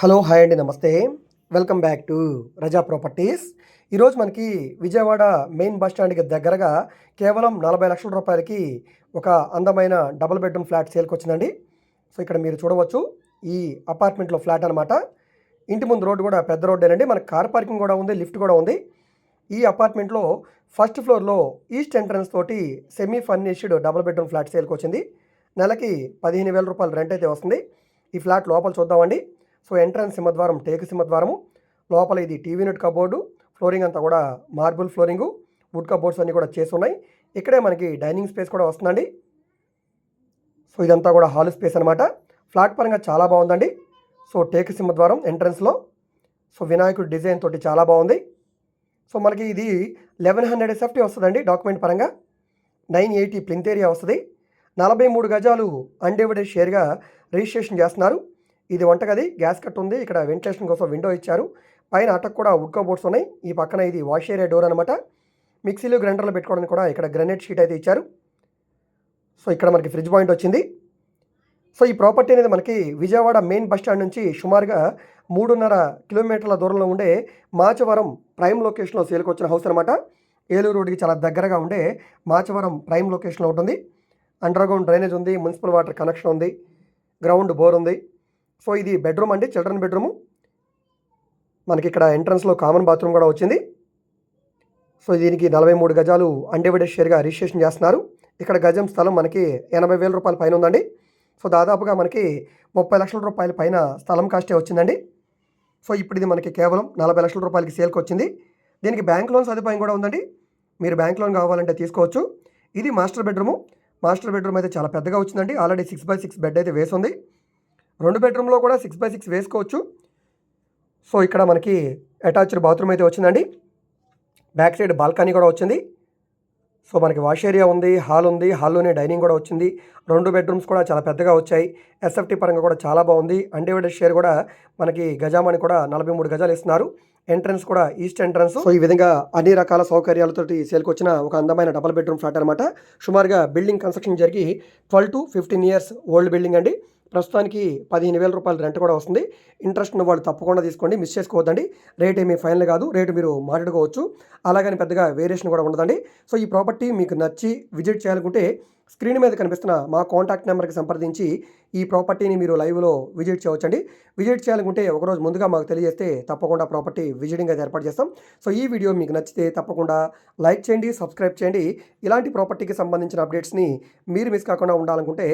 Hello hi అండి నమస్తే. Welcome back to Raza properties. ఈరోజు మనకి విజయవాడ మెయిన్ బస్ స్టాండ్కి దగ్గరగా కేవలం నలభై లక్షల రూపాయలకి ఒక అందమైన డబుల్ బెడ్రూమ్ ఫ్లాట్ సేల్కి వచ్చిందండి. సో ఇక్కడ మీరు చూడవచ్చు ఈ అపార్ట్మెంట్లో ఫ్లాట్ అనమాట ఇంటి ముందు రోడ్డు కూడా పెద్ద రోడ్డేనండి. మనకి కార్ పార్కింగ్ కూడా ఉంది లిఫ్ట్ కూడా ఉంది. ఈ అపార్ట్మెంట్లో ఫస్ట్ ఫ్లోర్లో ఈస్ట్ ఎంట్రన్స్ తోటి semi furnished double bedroom flat సేల్కి వచ్చింది. నెలకి పదిహేను వేల రూపాయలు రెంట్ అయితే వస్తుంది. ఈ ఫ్లాట్ లోపల చూద్దామండి. సో ఎంట్రన్స్ సింహద్వారం టేకు సింహద్వారము లోపల ఇది టీవీ నెట్ కబోర్డు ఫ్లోరింగ్ అంతా కూడా మార్బుల్ ఫ్లోరింగు వుడ్ కబోర్డ్స్ అన్నీ కూడా చేసి ఉన్నాయి ఇక్కడే మనకి డైనింగ్ స్పేస్ కూడా వస్తుందండి. సో ఇదంతా కూడా హాల్ స్పేస్ అనమాట ఫ్లాట్ పరంగా చాలా బాగుందండి. సో టేకు సింహద్వారం ఎంట్రన్స్లో సో వినాయకుడి డిజైన్ తోటి చాలా బాగుంది. సో మనకి ఇది లెవెన్ హండ్రెడ్ ఎస్ఎఫ్టీ వస్తుందండి డాక్యుమెంట్ పరంగా. నైన్ ఎయిటీ ప్లింత్ ఏరియా వస్తుంది. నలభై మూడు గజాలు అన్డివైడెడ్ షేర్గా రిజిస్ట్రేషన్ చేస్తున్నారు. ఇది వంటగది గ్యాస్ కట్ ఉంది. ఇక్కడ వెంటిలేషన్ కోసం విండో ఇచ్చారు. పైన అటక్ కూడా వుడ్ కబోర్డ్స్ ఉన్నాయి. ఈ పక్కన ఇది వాష్ ఏరియా డోర్ అనమాట మిక్సీలు గ్రైండర్లు పెట్టుకోవడానికి కూడా ఇక్కడ గ్రనేట్ షీట్ అయితే ఇచ్చారు. సో ఇక్కడ మనకి ఫ్రిడ్జ్ పాయింట్ వచ్చింది. సో ఈ ప్రాపర్టీ అనేది మనకి విజయవాడ మెయిన్ బస్ స్టాండ్ నుంచి సుమారుగా మూడున్నర కిలోమీటర్ల దూరంలో ఉండే మాచవరం ప్రైమ్ లొకేషన్లో సేల్కి వచ్చిన హౌస్ అనమాట ఏలూరు రోడ్డుకి చాలా దగ్గరగా ఉండే మాచవరం ప్రైమ్ లొకేషన్లో ఉంటుంది. అండర్ గ్రౌండ్ డ్రైనేజ్ ఉంది. మున్సిపల్ వాటర్ కనెక్షన్ ఉంది. గ్రౌండ్ బోర్ ఉంది. సో ఇది బెడ్రూమ్ అండి చిల్డ్రన్ బెడ్రూము. మనకి ఇక్కడ ఎంట్రన్స్లో కామన్ బాత్రూమ్ కూడా వచ్చింది. సో దీనికి నలభై మూడు గజాలు అన్డివైడెడ్ షేర్గా రిజిస్ట్రేషన్ చేస్తున్నారు. ఇక్కడ గజం స్థలం మనకి ఎనభై వేల రూపాయల పైన ఉందండి. సో దాదాపుగా మనకి ముప్పై లక్షల రూపాయల పైన స్థలం కాస్టే వచ్చిందండి. సో ఇప్పుడు ఇది మనకి కేవలం నలభై లక్షల రూపాయలకి సేల్కి వచ్చింది. దీనికి బ్యాంక్ లోన్ సదుపాయం కూడా ఉందండి. మీరు బ్యాంక్ లోన్ కావాలంటే తీసుకోవచ్చు. ఇది మాస్టర్ బెడ్రూము. మాస్టర్ బెడ్రూమ్ అయితే చాలా పెద్దగా వచ్చిందండి. Already six by six bed అయితే వేసి ఉంది రెండు బెడ్రూమ్లో కూడా సిక్స్ బై సిక్స్ వేసుకోవచ్చు. సో ఇక్కడ మనకి అటాచ్డ్ బాత్రూమ్ అయితే వచ్చిందండి. బ్యాక్ సైడ్ బాల్కనీ కూడా వచ్చింది. సో మనకి వాష్ ఏరియా ఉంది హాల్ ఉంది హాల్లోనే డైనింగ్ కూడా వచ్చింది. రెండు బెడ్రూమ్స్ కూడా చాలా పెద్దగా వచ్చాయి. ఎస్ఎఫ్టీ పరంగా కూడా చాలా బాగుంది. అన్డివైడెడ్ షేర్ కూడా మనకి గజామని కూడా నలభై మూడు గజాలు ఇస్తున్నారు. ఎంట్రన్స్ కూడా ఈస్ట్ ఎంట్రన్స్ సో ఈ విధంగా అన్ని రకాల సౌకర్యాలతోటి సేల్కి వచ్చిన ఒక అందమైన డబల్ బెడ్రూమ్ ఫ్లాట్ అనమాట సుమారుగా బిల్డింగ్ కన్స్ట్రక్షన్ జరిగి twelve to fifteen years old building అండి. ప్రస్తుతానికి పదిహేను వేల రూపాయలు రెంట్ కూడా వస్తుంది. ఇంట్రెస్ట్ ఉన్న వాళ్ళు తప్పకుండా తీసుకోండి. మిస్ చేసుకోవద్దండి. రేట్ ఏమీ ఫైనల్ కాదు. రేటు మీరు మాట్లాడుకోవచ్చు. అలాగని పెద్దగా వేరియేషన్ కూడా ఉండదండి. సో ఈ ప్రాపర్టీ మీకు నచ్చి విజిట్ చేయాలనుకుంటే స్క్రీన్ మీద కనిపిస్తున్న మా కాంటాక్ట్ నెంబర్కి సంప్రదించి ఈ ప్రాపర్టీని మీరు లైవ్లో విజిట్ చేయవచ్చండి. విజిట్ చేయాలనుకుంటే ఒకరోజు ముందుగా మాకు తెలియజేస్తే తప్పకుండా ప్రాపర్టీ విజిటింగ్ అయితే ఏర్పాటు చేస్తాం. సో ఈ వీడియో మీకు నచ్చితే తప్పకుండా లైక్ చేయండి సబ్స్క్రైబ్ చేయండి. ఇలాంటి ప్రాపర్టీకి సంబంధించిన అప్డేట్స్ని మీరు మిస్ కాకుండా ఉండాలనుకుంటే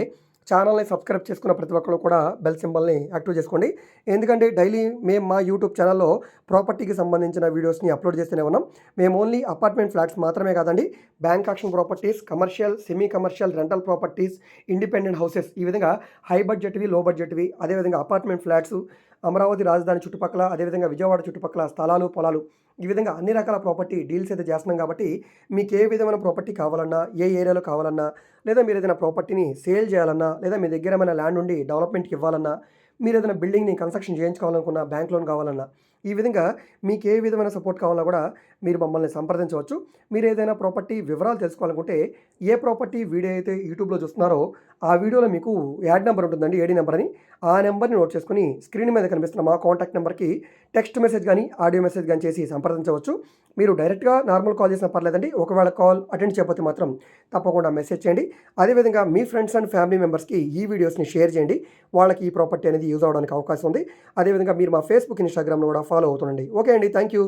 ఛానల్ని సబ్స్క్రైబ్ చేసుకున్న ప్రతి ఒక్కరు కూడా బెల్ సింబల్ని యాక్టివ్ చేసుకోండి. ఎందుకంటే డైలీ మేము మా యూట్యూబ్ ఛానల్లో ప్రాపర్టీకి సంబంధించిన వీడియోస్ని అప్లోడ్ చేస్తూనే ఉన్నాం. మేము ఓన్లీ అపార్ట్మెంట్ ఫ్లాట్స్ మాత్రమే కాదండి bank auction properties commercial semi commercial rental properties independent houses ఈ విధంగా హై బడ్జెట్వి లో బడ్జెట్వి అదేవిధంగా అపార్ట్మెంట్ ఫ్లాట్స్ అమరావతి రాజధాని చుట్టుపక్కల అదేవిధంగా విజయవాడ చుట్టుపక్కల స్థలాలు పొలాలు ఈ విధంగా అన్ని రకాల ప్రాపర్టీ డీల్స్ అయితే చేస్తున్నాం కాబట్టి మీకు ఏ విధమైన ప్రాపర్టీ కావాలన్నా ఏ ఏరియాలో కావాలన్నా లేదా మీరు ఏదైనా ప్రాపర్టీని సేల్ చేయాలన్నా లేదా మీ దగ్గర ఏమైనా ల్యాండ్ ఉండి డెవలప్మెంట్కి ఇవ్వాలన్నా మీరు ఏదైనా బిల్డింగ్ని కన్స్ట్రక్షన్ చేయించుకోవాలనుకున్నా బ్యాంక్ లోన్ కావాలన్నా ఈ విధంగా మీకు ఏ విధమైన సపోర్ట్ కావాలన్నా కూడా మీరు మమ్మల్ని సంప్రదించవచ్చు. మీరు ఏదైనా ప్రాపర్టీ వివరాలు తెలుసుకోవాలనుకుంటే ఏ ప్రాపర్టీ వీడియో అయితే యూట్యూబ్లో చూస్తున్నారో ఆ వీడియోలో మీకు యాడ్ నెంబర్ ఉంటుందండి ఏడీ నెంబర్ అని ఆ నెంబర్ని నోట్ చేసుకుని స్క్రీన్ మీద కనిపిస్తున్న మా కాంటాక్ట్ నెంబర్కి టెక్స్ట్ మెసేజ్ కానీ ఆడియో మెసేజ్ కానీ చేసి సంప్రదించవచ్చు. మీరు డైరెక్ట్గా నార్మల్ కాల్ చేసినా పర్లేదండి ఒకవేళ కాల్ అటెండ్ చేయకపోతే మాత్రం తప్పకుండా మెసేజ్ చేయండి. అదేవిధంగా మీ ఫ్రెండ్స్ అండ్ ఫ్యామిలీ మెంబర్స్కి ఈ వీడియోస్ని షేర్ చేయండి. వాళ్ళకి ఈ ప్రాపర్టీ అనేది యూజ్ అవడానికి అవకాశం ఉంది. అదేవిధంగా మీరు మా ఫేస్బుక్ ఇన్స్టాగ్రామ్లో కూడా ఫాలో అవుతుండండి. ఓకే అండి. Thank you